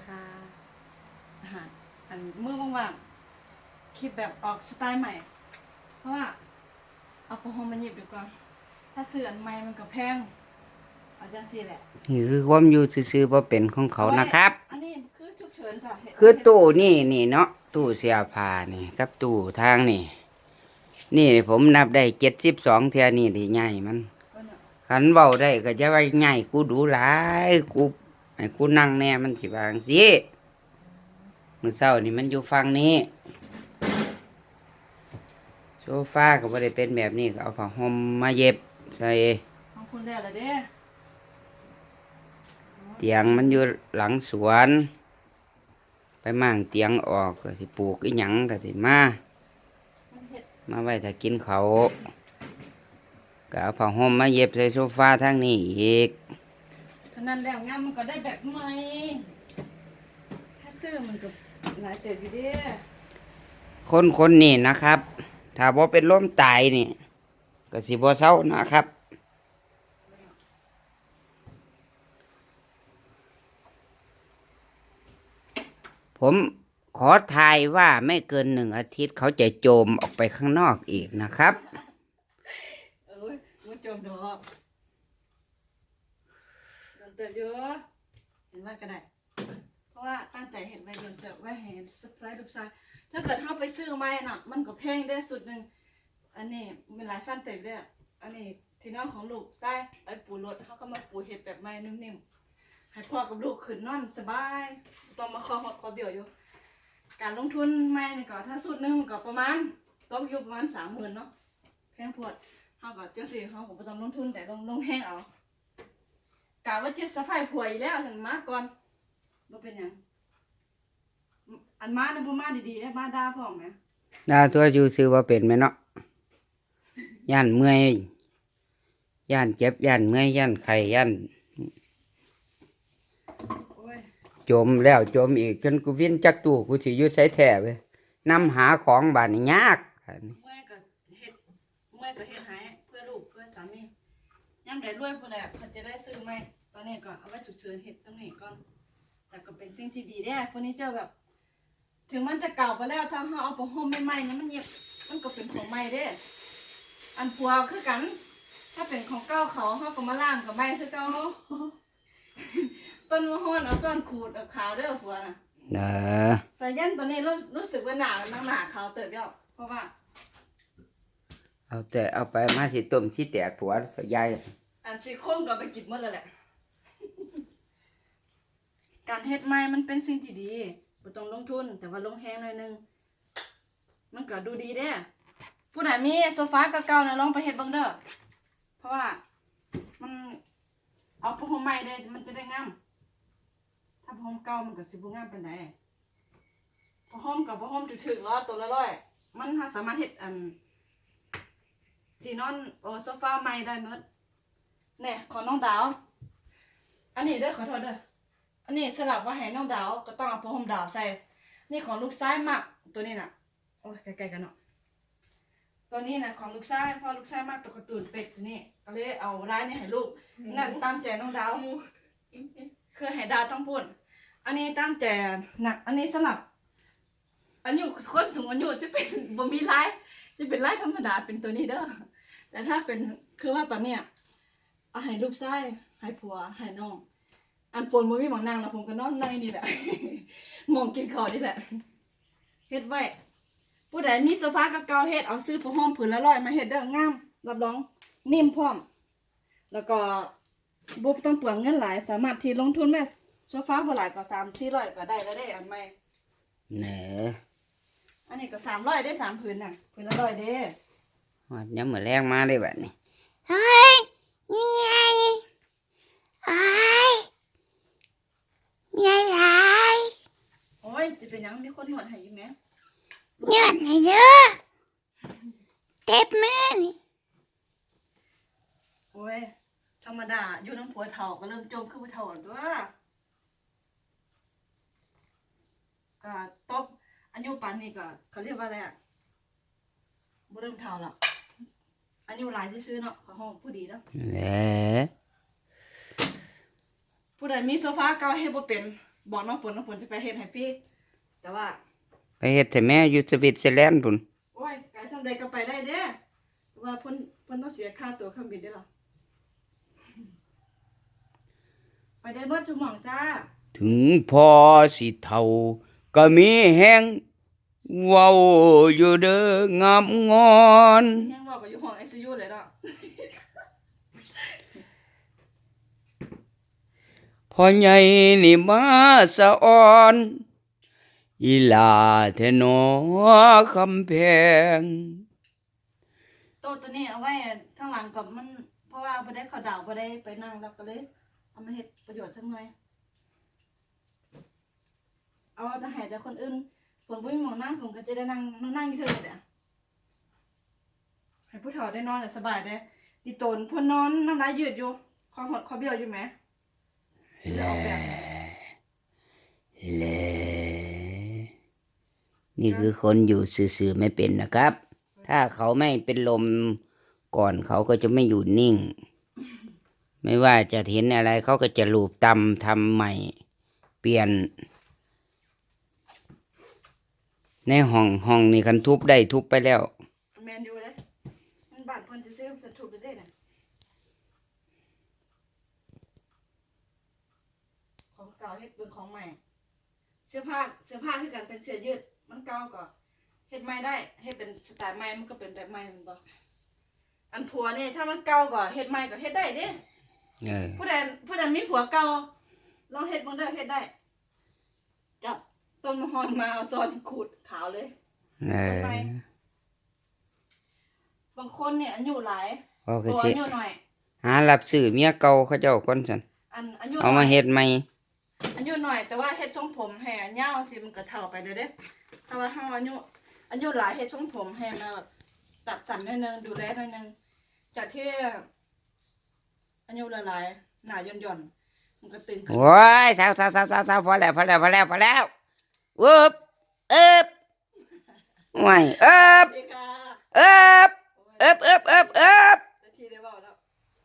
ดีค่ะอาหารอันเมื่อว่างๆคิดแบบออกสไตล์ใหม่ เพราะว่าเอาประหงมาหยิบดีกว่า ถ้าซื้ออันใหม่มันก็แพงเอาจังซี่แหละนี่คือความอยู่ซื่อๆบ่เป็นของเขานะครับ อันนี้คือฉุกเฉินค่ะเห็นคือตู้นี่นี่เนาะตู้เสียผ้านี่กับตู้ทางนี่ นี่ผมนับได้เจ็ดสิบสองเท่านี่ที่ใหญ่มัน ก็เนี่ย ขันเบาได้ก็จะไว้ใหญ่กูดูหลายกู ให้กูนั่งแน่มันสิบางสิมือเศร้านี่มันอยู่ฝั่งนี้ โซฟาก็บ่ได้เป็นแบบนี้ก็เอาผ้าห่มมาเย็บใส่ของคุณแล้วละเด้เตียงมันอยู่หลังสวน ไปมั่งเตียงออกก็สิปลูกอีหยังก็สิมามันเฮ็ดมาไว้ถ้ากินเขาวก็เอาผ้าห่มมาเย็บใส่โซฟาทางนี้อีกเท่านั้นแล้วงานมันก็ได้แบบใหม่ ถ้าซื้อมันก็หลายเติบอยู่เด้คนคนนี้นะครับ ถ้าบ่เป็นล้มตายนี่ ก็สิบ่เศร้านะครับ ผมขอทายว่าไม่เกินหนึ่งอาทิตย์เขาจะโจมออกไปข้างนอกอีกนะครับ เอ้ยมันจมดอก เติบอยู่เห็นว่าก็ได้ เพราะว่าตั้งใจเห็นไว้โดนเติบไว้เห็นสปายลูกชายถ้าเกิดเฮาไปซื้อไม้น่ะ มันก็แพงได้สุดหนึ่งอันนี้เวลาสั้นเติบเด้ออันนี้ที่นอนของลูกใช่ไอ้ปูรถเขาก็มาปูเห็ดแบบไม้นิ่มๆให้พ่อกับลูกขึ้นนอนสบายต้องมาคอหดคอเบี้ยวอยู่ การลงทุนไม้นี่ก็ถ้าสุดหนึ่งก็ประมาณตกอยู่ประมาณสามหมื่นเนาะแพงพวดเฮาก็จังซี่เฮาก็บ่ต้องลงทุนแต่ลงลงแห้งเอา กะว่าจิตสะพายผัวอีแล้วถึงมาก่อนบ่เป็นหยังอันมาน่ะบ่มาดีๆได้มาด่าพ่อแม่ดาตัวอยู่ซื้อว่าเป็นไหมเนาะย่านเมื่อยย่านเจ็บย่านเมื่อยย่านไข้ย่านโอ้ยจมแล้วจมอีกจนกูวิ่นจักตู้กูสิอยู่ใส่แท้เว้ยนำหาของบาดนี่ยากอันนี้เมื่อยก็เฮ็ดเมื่อยก็เฮ็ดให้เพื่อลูกเพื่อสามี ยามใดรวยพุ่นแหละเพิ่นจะได้ซื้อใหม่ตอนนี้ก็เอาไว้ฉุกเฉินเฮ็ดจังนี้ก่อนแต่ก็เป็นสิ่งที่ดีแด้เฟอร์นิเจอร์แบบ ถึงมันจะเก่าไปแล้วถ้าเฮาเอาไปห่มใหม่ๆนะมันเย็บมันก็เป็นของใหม่เด้อันผัวคือกัน ถ้าเป็นของเก่าเขาเฮาก็มาล่างกับใหม่คือเก่าต้นมะฮ้อนเอาจ้อนขูดเอาขาวเด้อผัวน่ะเด้อสายันตอนนี้รู้รู้สึกว่าหนามันหนาขาวเติบยอดเพราะว่า เอาแต่เอาไปมาสิต้มสิแตกผัวสยาย อันซีโครงก็ไปกินหมดแล้วแหละ การเฮ็ดไม้มันเป็นสิ่งที่ดีบ่ต้องลงทุน แต่ว่าลงแฮงหน่อยหนึง มันก็ดูดีเด้ผู้ใดมีโซฟาเก่าๆนะลองไปเฮ็ดเบิ่งเด้อ เพราะว่ามันเอาผ้าห่มใหม่ได้มันจะได้งาม ถ้าผ้าห่มเก่ามันก็สิบ่งามปานใดผ้าห่มกับผ้าห่มถึกๆแล้วตัวละร้อย มันสามารถเฮ็ดอันที่นอนโอโซฟาใหม่ได้หมด เนี่ยของน้องดาว อันนี้เด้อขอโทษเด้ออันนี้สลับว่าให้น้องดาวก็ต้องเอาผ้าห่มดาวใส่ นี่ของลูกซ้ายมากตัวนี้น่ะโอ้ยใกล้ๆกันเนาะตัวนี้นะของลูกชายพอลูกชายมากตัวการ์ตูนเป็ดตัวนี้ ก็เลยเอาร้ายนี่ให้ลูกนั่นตามใจน้องดาวคือให้ดาวต้องพูดอันนี้ตามใจหนักอันนี้สลับอายุคนสูงอายุจะเป็นบ่มีลายจะเป็นลายธรรมดาเป็นตัวนี้เด้อแต่ถ้าเป็นคือว่าตอนเนี้ย อาให้ลูกชายให้ผัวให้น้อง อันฝนบ่มีหมองนั่งแล้วผมก็นอนในนี่แหละหมองกินข้าวนี่แหละเฮ็ดไว้ผู้ใดมีโซฟาเก่าๆเฮ็ดเอาซื้อผ้าห่มผืนละร้อยมาเฮ็ดเด้องามรับรองนิ่มพร้อม แล้วก็บ่ต้องเปลืองเงินหลาย สามารถที่ลงทุนแม่โซฟาบ่หลายก็3 400ก็ได้แล้วได้อันใหม่เน้ออันนี้ก็300ได้สามผืนน่ะผืนละร้อยเด้ฮอดยามมื้อแรงมาเลยบัดนี้เฮ้ยมีไงไอ้มีอะไร โอ้ยสิ เป็นหยังมีคนนวดให้อยู่แหมเงื่อนไหนเด้อเจ็บมือนี่โอ้ยธรรมดาอยู่น้ำผัวเฒ่าก็เริ่มจมคือผู้เฒ่าแล้วตัวก็ตกอายุปานนี้ก็เขาเรียกว่าอะไรอะบ่เริ่มเฒ่าหรอกอายุหลายซื่อๆเนาะเขาห้องผู้ดีเนาะแหละผู้ใดมีโซฟาเก่าเฮ็ดบ่เป็นบอกน้องฝนน้องฝนจะไปเฮ็ดให้ฟรี แต่ว่า ไปเฮ็ดแต่แม่อยู่สวิตเซอร์แลนด์พุ่นโอ้ยไก่สำเร็จก็ไปได้เด้แต่ว่าเพิ่นเพิ่นต้องเสียค่าตั๋วเครื่องบินด้วยเหรอไปได้เบิดชุมหม่องจ้า ถึงพอสิเท่าก็มีแห้งเว้าอยู่เด้องามงอน ยังบอกกับอยู่ห้องไอซียูเลยเนาะพ่อใหญ่นี่มาสะอ่อน อีหลาเทนอคำแพงโต๊ะตัวนี้เอาไว้ข้างหลังกับมัน เพราะว่าบ่ได้เขอดาวบ่ได้ไปนั่งแล้วก็เลยเอามาเฮ็ดประโยชน์สักหน่อย เอาแต่ให้แต่คนอื่นฝนบ่มีหมองนั่งฝนก็จะได้นั่งนั่งอยู่เทิงนี่แหละให้ผู้เฒ่าได้นอนแล้วสบายได้ดิโตนเพิ่นนอนน้ำลายยืดอยู่คอหดคอเบี้ยวอยู่แหมแล้วออกแบบแล นี่คือคนอยู่ซื่อๆไม่เป็นนะครับ ถ้าเขาไม่เป็นลมก่อนเขาก็จะไม่อยู่นิ่ง ไม่ว่าจะเห็นอะไรเขาก็จะลูบตำทำใหม่ เปลี่ยน ในห้องห้องนี่คันทุบได้ทุบไปแล้วแมนอยู่เลยมันบานเพิ่นจะซื้อจะถูกไปได้น่ะของเก่าเฮ็ดเป็นของใหม่ เสื้อผ้าเสื้อผ้าคือกันเป็นเสื้อยืด มันเก่าก็เฮ็ดใหม่ได้เฮ็ดเป็นสไตล์ใหม่มันก็เป็นแบบใหม่แมันบ่อันผัวนี่ถ้ามันเก่าก็เฮ็ดใหม่ก็เฮ็ดได้เด้เออผู้ใดผู้ใดมีผัวเก่าลองเฮ็ดเบิ่งเด้อเฮ็ดได้จับต้นมะฮอนมาเอาซอนขูดขาวเลยเออบางคนเนี่ยอายุหลายเขาก็ตัวสิอายุหน่อยหารับซื้อเมียเก่าเขาเจ้าคนสันอันอายุเอามาเฮ็ดใหม่อายุหน่อยแต่ว่าเฮ็ดทรงผมแห่ยาวสิมันก็เท่าไปเด้อเด้ ถ้าว่าเฮาอายุอายุหลายเฮ็ดทรงผมแห่มาแบบตัดสั้นหน่อยนึงดูแลหน่อยนึงจากที่อายุหลายๆหน้าย่อนๆมันก็ตึงขึ้นโอ้ยเท้าเท้าเท้าเท้าเท้าพอแล้วพอแล้วพอแล้วพอแล้วอึบอึบห่วยอึบดีค่ะอึบอึบอึบอึบ